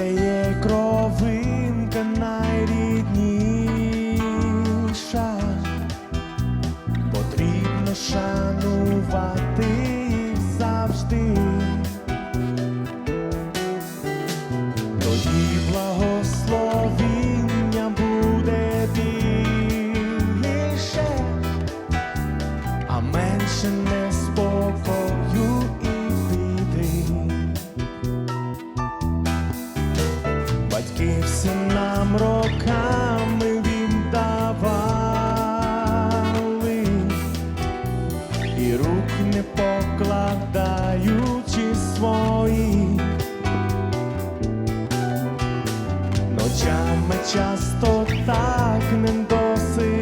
це є кровинка найрідніша, потрібно шанувати завжди, тоді благословіння буде більше, а менше неспокою. Батьки всім нам роками віддавали, і рук не покладаючи свої. Ночами часто так не досипали,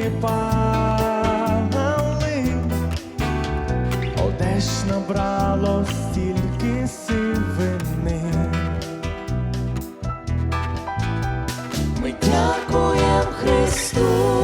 одеж набрало стільки сивини. Ми дякуємо Христу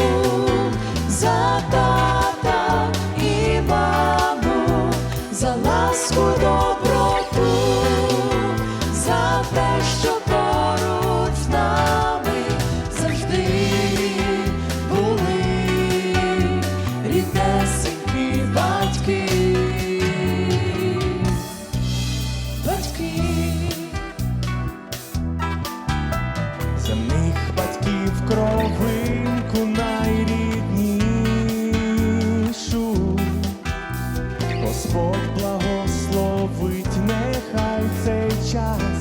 shine.